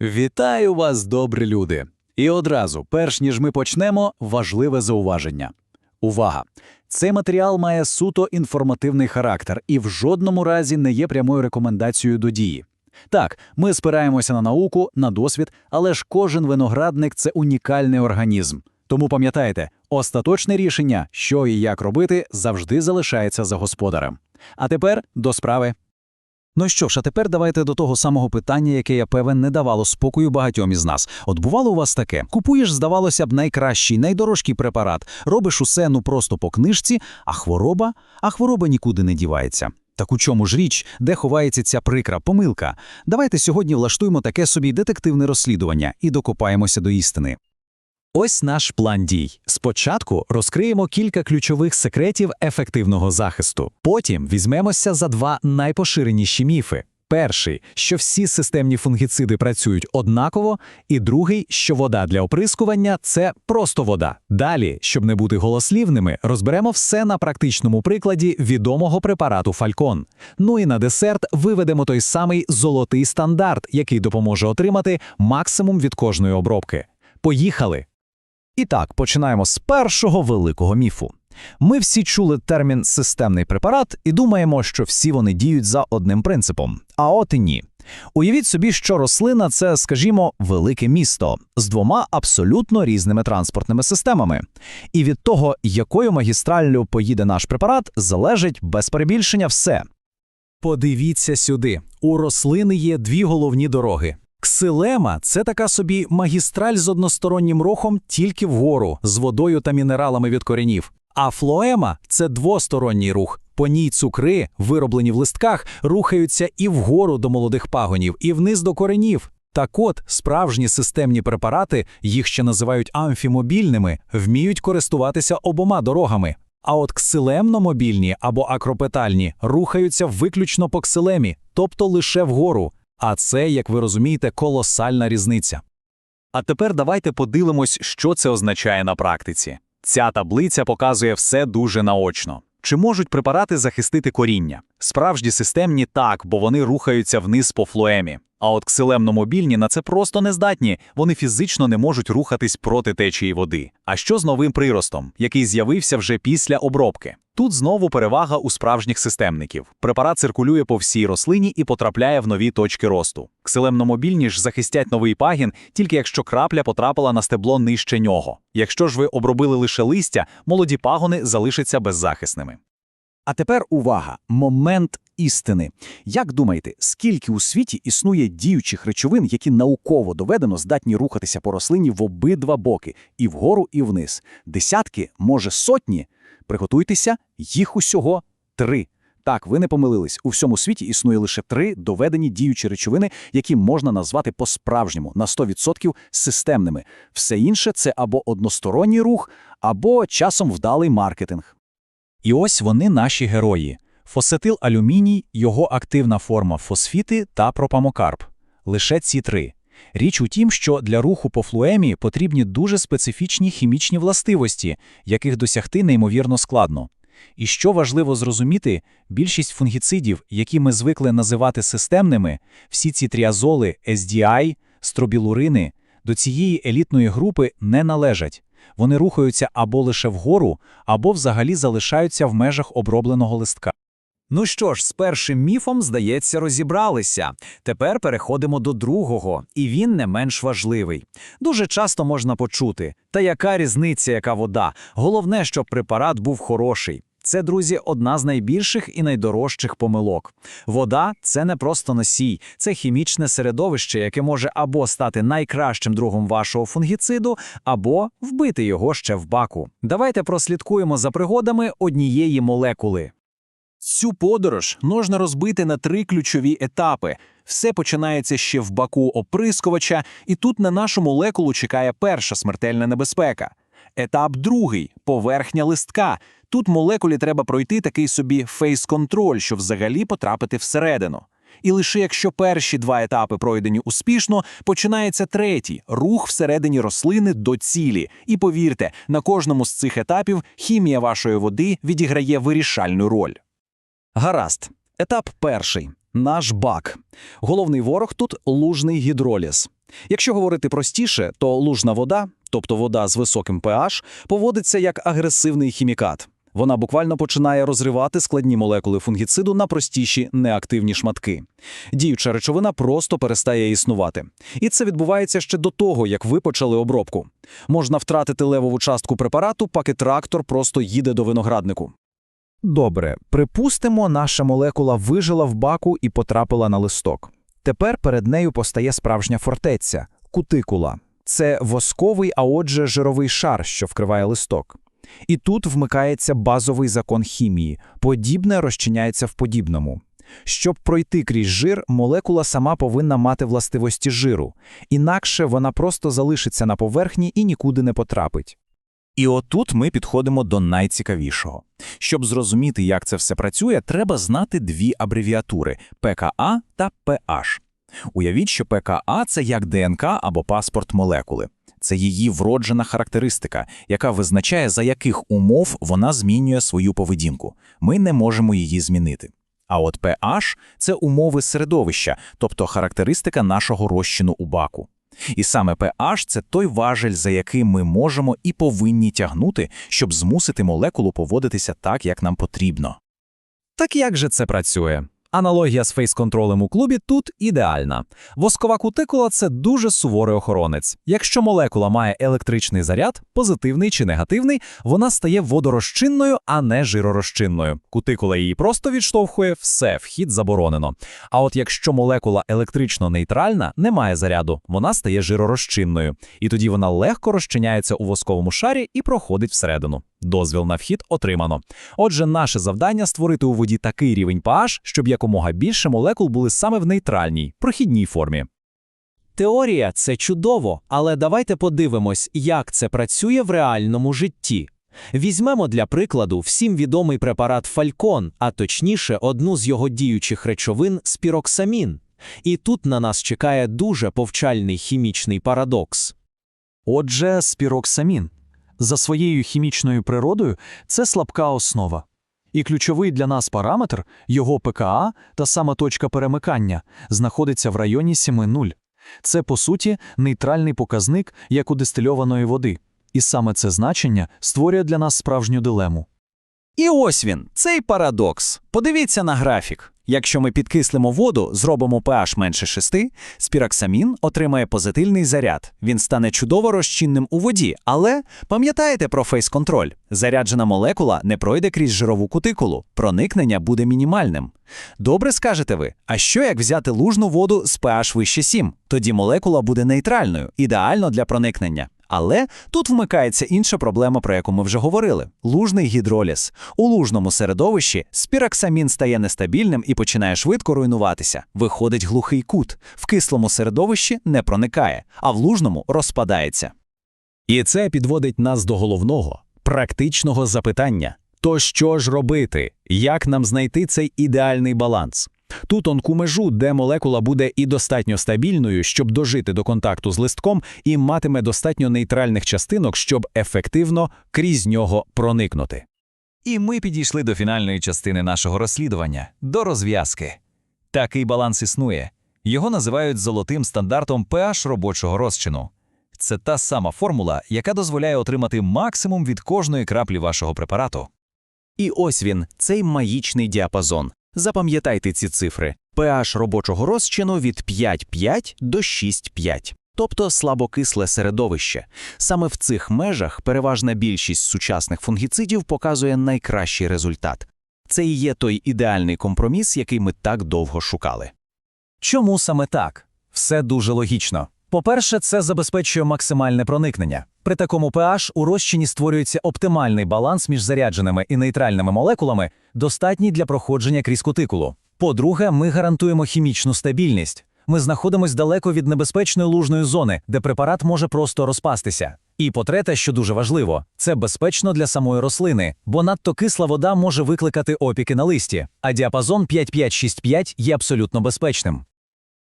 Вітаю вас, добрі люди! І одразу, перш ніж ми почнемо, важливе зауваження. Увага! Цей матеріал має суто інформативний характер і в жодному разі не є прямою рекомендацією до дії. Так, ми спираємося на науку, на досвід, але ж кожен виноградник це унікальний організм. Тому пам'ятайте, остаточне рішення, що і як робити, завжди залишається за господарем. А тепер до справи. Ну що ж, а тепер давайте до того самого питання, яке я певен не давало спокою багатьом із нас. От бувало у вас таке: купуєш, здавалося б, найкращий, найдорожчий препарат, робиш усе ну просто по книжці, а хвороба, а хвороба нікуди не дівається. Так у чому ж річ, де ховається ця прикра помилка? Давайте сьогодні влаштуємо таке собі детективне розслідування і докопаємося до істини. Ось наш план дій. Спочатку розкриємо кілька ключових секретів ефективного захисту. Потім візьмемося за два найпоширеніші міфи. Перший, що всі системні фунгіциди працюють однаково, і другий, що вода для оприскування це просто вода. Далі, щоб не бути голослівними, розберемо все на практичному прикладі відомого препарату Фалькон. Ну і на десерт виведемо той самий золотий стандарт, який допоможе отримати максимум від кожної обробки. Поїхали! І так, починаємо з першого великого міфу. Ми всі чули термін системний препарат і думаємо, що всі вони діють за одним принципом. А от і ні. Уявіть собі, що рослина це, скажімо, велике місто з двома абсолютно різними транспортними системами. І від того, якою магістраллю поїде наш препарат, залежить без перебільшення все. Подивіться сюди: у рослини є дві головні дороги. Ксилема це така собі магістраль з одностороннім рухом тільки вгору, з водою та мінералами від коренів. А флоема це двосторонній рух. По ній цукри, вироблені в листках, рухаються і вгору до молодих пагонів, і вниз до коренів. Так от, справжні системні препарати, їх ще називають амфімобільними, вміють користуватися обома дорогами. А от ксилемномобільні або акропетальні рухаються виключно по ксилемі, тобто лише вгору. А це, як ви розумієте, колосальна різниця. А тепер давайте подивимось, що це означає на практиці. Ця таблиця показує все дуже наочно. Чи можуть препарати захистити коріння? Справжні системні так, бо вони рухаються вниз по флоемі. А от ксилемномобільні на це просто не здатні, вони фізично не можуть рухатись проти течії води. А що з новим приростом, який з'явився вже після обробки? Тут знову перевага у справжніх системників. Препарат циркулює по всій рослині і потрапляє в нові точки росту. Ксилемномобільні ж захистять новий пагін, тільки якщо крапля потрапила на стебло нижче нього. Якщо ж ви обробили лише листя, молоді пагони залишаться беззахисними. А тепер увага! Момент істини. Як думаєте, скільки у світі існує діючих речовин, які науково доведено здатні рухатися по рослині в обидва боки, і вгору, і вниз? Десятки, може сотні? Приготуйтеся, їх усього три. Так, ви не помилились. У всьому світі існує лише три доведені діючі речовини, які можна назвати по-справжньому на 100% системними. Все інше це або односторонній рух, або часом вдалий маркетинг. І ось вони наші герої. Фосетил алюміній, його активна форма фосфіти та пропамокарп. Лише ці три. Річ у тім, що для руху по флуемі потрібні дуже специфічні хімічні властивості, яких досягти неймовірно складно. І що важливо зрозуміти, більшість фунгіцидів, які ми звикли називати системними, всі ці тріазоли, SDI, стробілурини, до цієї елітної групи не належать. Вони рухаються або лише вгору, або взагалі залишаються в межах обробленого листка. Ну що ж, з першим міфом, здається, розібралися. Тепер переходимо до другого, і він не менш важливий. Дуже часто можна почути: та яка різниця, яка вода? Головне, щоб препарат був хороший. Це, друзі, одна з найбільших і найдорожчих помилок. Вода це не просто носій, це хімічне середовище, яке може або стати найкращим другом вашого фунгіциду, або вбити його ще в баку. Давайте прослідкуємо за пригодами однієї молекули. Цю подорож можна розбити на три ключові етапи. Все починається ще в баку оприскувача, і тут на нашу молекулу чекає перша смертельна небезпека. Етап другий поверхня листка. Тут молекулі треба пройти такий собі фейс-контроль, щоб взагалі потрапити всередину. І лише якщо перші два етапи пройдені успішно, починається третій рух всередині рослини до цілі. І повірте, на кожному з цих етапів хімія вашої води відіграє вирішальну роль. Гаразд. Етап перший. Наш бак. Головний ворог тут лужний гідроліз. Якщо говорити простіше, то лужна вода, тобто вода з високим pH, поводиться як агресивний хімікат. Вона буквально починає розривати складні молекули фунгіциду на простіші неактивні шматки. Діюча речовина просто перестає існувати. І це відбувається ще до того, як ви почали обробку. Можна втратити левову частку препарату, поки трактор просто їде до винограднику. Добре, припустимо, наша молекула вижила в баку і потрапила на листок. Тепер перед нею постає справжня фортеця кутикула. Це восковий, а отже, жировий шар, що вкриває листок. І тут вмикається базовий закон хімії подібне розчиняється в подібному. Щоб пройти крізь жир, молекула сама повинна мати властивості жиру, інакше вона просто залишиться на поверхні і нікуди не потрапить. І отут ми підходимо до найцікавішого. Щоб зрозуміти, як це все працює, треба знати дві абревіатури ПКА та PH. Уявіть, що ПКА це як ДНК або паспорт молекули. Це її вроджена характеристика, яка визначає, за яких умов вона змінює свою поведінку. Ми не можемо її змінити. А от PH – це умови середовища, тобто характеристика нашого розчину у баку. І саме PH – це той важель, за яким ми можемо і повинні тягнути, щоб змусити молекулу поводитися так, як нам потрібно. Так як же це працює? Аналогія з фейс-контролем у клубі тут ідеальна. Воскова кутикула – це дуже суворий охоронець. Якщо молекула має електричний заряд, позитивний чи негативний, вона стає водорозчинною, а не жиророзчинною. Кутикула її просто відштовхує, все, вхід заборонено. А от якщо молекула електрично нейтральна, не має заряду, вона стає жиророзчинною. І тоді вона легко розчиняється у восковому шарі і проходить всередину. Дозвіл на вхід отримано. Отже, наше завдання створити у воді такий рівень pH, щоб якомога більше молекул були саме в нейтральній, прохідній формі. Теорія це чудово, але давайте подивимось, як це працює в реальному житті. Візьмемо для прикладу всім відомий препарат Фалькон, а точніше, одну з його діючих речовин спіроксамін. І тут на нас чекає дуже повчальний хімічний парадокс. Отже, спіроксамін. За своєю хімічною природою це слабка основа. І ключовий для нас параметр, його ПКА та сама точка перемикання, знаходиться в районі 7,0. Це, по суті, нейтральний показник, як у дистильованої води. І саме це значення створює для нас справжню дилему. І ось він, цей парадокс. Подивіться на графік. Якщо ми підкислимо воду, зробимо pH менше 6, спіроксамін отримає позитивний заряд. Він стане чудово розчинним у воді, але пам'ятаєте про фейс-контроль? Заряджена молекула не пройде крізь жирову кутикулу, проникнення буде мінімальним. Добре скажете ви, а що як взяти лужну воду з pH вище 7? Тоді молекула буде нейтральною, ідеально для проникнення. Але тут вмикається інша проблема, про яку ми вже говорили: лужний гідроліз. У лужному середовищі спіроксамін стає нестабільним і починає швидко руйнуватися. Виходить глухий кут. В кислому середовищі не проникає, а в лужному розпадається. І це підводить нас до головного, практичного запитання. То що ж робити? Як нам знайти цей ідеальний баланс? Ту тонку межу, де молекула буде і достатньо стабільною, щоб дожити до контакту з листком, і матиме достатньо нейтральних частинок, щоб ефективно крізь нього проникнути. І ми підійшли до фінальної частини нашого розслідування до розв'язки. Такий баланс існує. Його називають золотим стандартом pH робочого розчину. Це та сама формула, яка дозволяє отримати максимум від кожної краплі вашого препарату. І ось він, цей магічний діапазон. Запам'ятайте ці цифри. pH робочого розчину від 5,5 до 6,5. Тобто слабокисле середовище. Саме в цих межах переважна більшість сучасних фунгіцидів показує найкращий результат. Це і є той ідеальний компроміс, який ми так довго шукали. Чому саме так? Все дуже логічно. По-перше, це забезпечує максимальне проникнення. При такому pH у розчині створюється оптимальний баланс між зарядженими і нейтральними молекулами, достатній для проходження крізь кутикулу. По-друге, ми гарантуємо хімічну стабільність. Ми знаходимося далеко від небезпечної лужної зони, де препарат може просто розпастися. І по-третє, що дуже важливо, це безпечно для самої рослини, бо надто кисла вода може викликати опіки на листі, а діапазон 5,5-6,5 є абсолютно безпечним.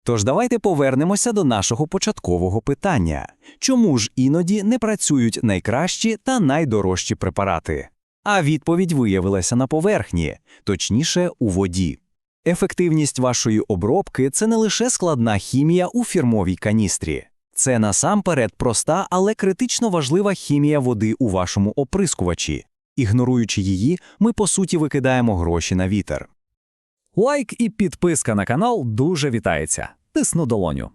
Тож давайте повернемося до нашого початкового питання. Чому ж іноді не працюють найкращі та найдорожчі препарати? А відповідь виявилася на поверхні, точніше у воді. Ефективність вашої обробки це не лише складна хімія у фірмовій каністрі. Це насамперед проста, але критично важлива хімія води у вашому оприскувачі. Ігноруючи її, ми по суті викидаємо гроші на вітер. Лайк і підписка на канал дуже вітається. Тисну долоню.